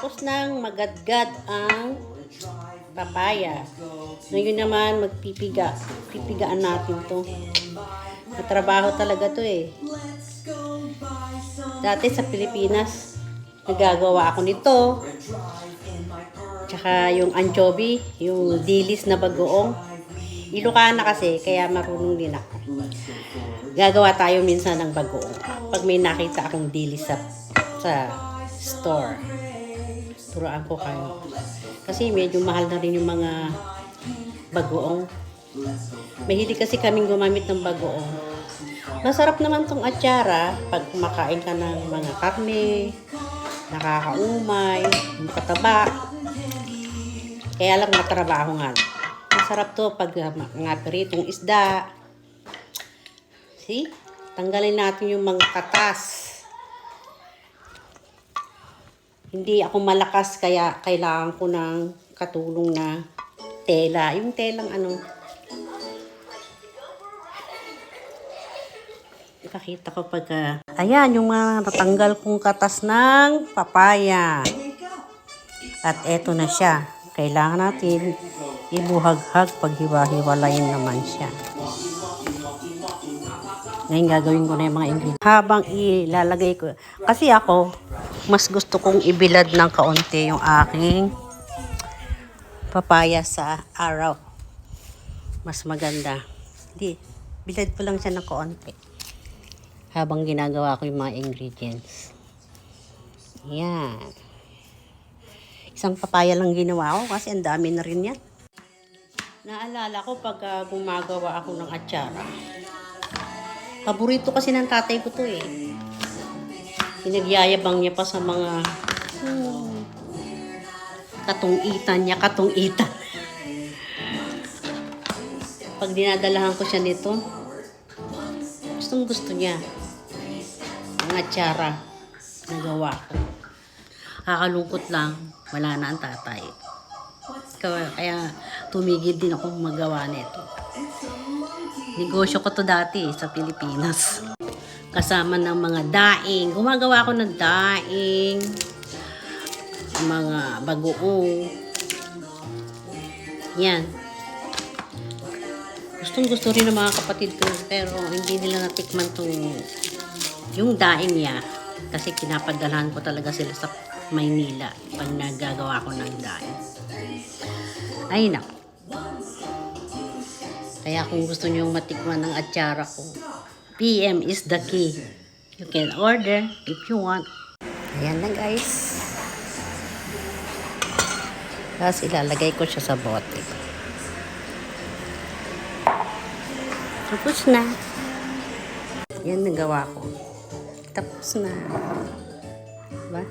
Tapos nang magadgad ang papaya. Ngayon naman, magpipiga. Pipigaan natin to. Matrabaho talaga to eh. Dati sa Pilipinas, nagagawa ako nito. Tsaka yung anchovy, yung dilis na bagoong. Ilocana kasi, kaya marunong din ako. Gagawa tayo minsan ng bagoong. Pag may nakita akong dilis sa, sa store. Turuan ko kayo. Kasi medyo mahal na rin yung mga bagoong. Mahilig kasi kaming gumamit ng bagoong. Masarap naman tong atsara pag kumakain ka ng mga karne, nakakaumay, kataba. Kaya lang matrabaho nga. Masarap to pag uh, mga peritong isda. See? Tanggalin natin yung mga katas. Hindi ako malakas kaya kailangan ko ng katulong na tela. Yung telang ano. Ipakita ko pag... ah, ayan, yung mga natanggal kong katas ng papaya. At eto na siya. Kailangan natin ibuhaghag pag hiwa-hiwalayin naman siya. Ngayon gagawin ko na yung mga ingredients. Habang ilalagay ko. Kasi ako, mas gusto kong ibilad ng kaunti yung aking papaya sa araw. Mas maganda. Hindi, bilad ko lang siya ng kaunti. Habang ginagawa ko yung mga ingredients. Yan. Isang papaya lang ginawa ko kasi ang dami na rin yan. Naalala ko pag ah, gumagawa ako ng atsara. Paborito kasi ng tatay ko to eh. Pinagyayabang niya pa sa mga hmm, katungitan niya, katungitan. Pag dinadalahan ko siya nito, gustong gusto niya. Ang atsara na gawa ko. Kakalungkot lang, wala na ang tatay. Kaya, tumigil din ako magawa nito. Negosyo ko to dati sa Pilipinas. Kasama ng mga daing. Gumagawa ako ng daing. Mga bagoong. Yan. Gustong gusto rin ng mga kapatid ko pero hindi nila natikman tong yung daing niya kasi kinapadalhan ko talaga sila sa Maynila pag nagagawa ko ng daing. Ay nako. Kaya kung gusto niyo matikman ng atsara ko, PM is the key. You can order if you want. Ayan na guys. Tapos ilalagay ko siya sa bote. Tapos na. Yan nagawa ko. Tapos na. Diba?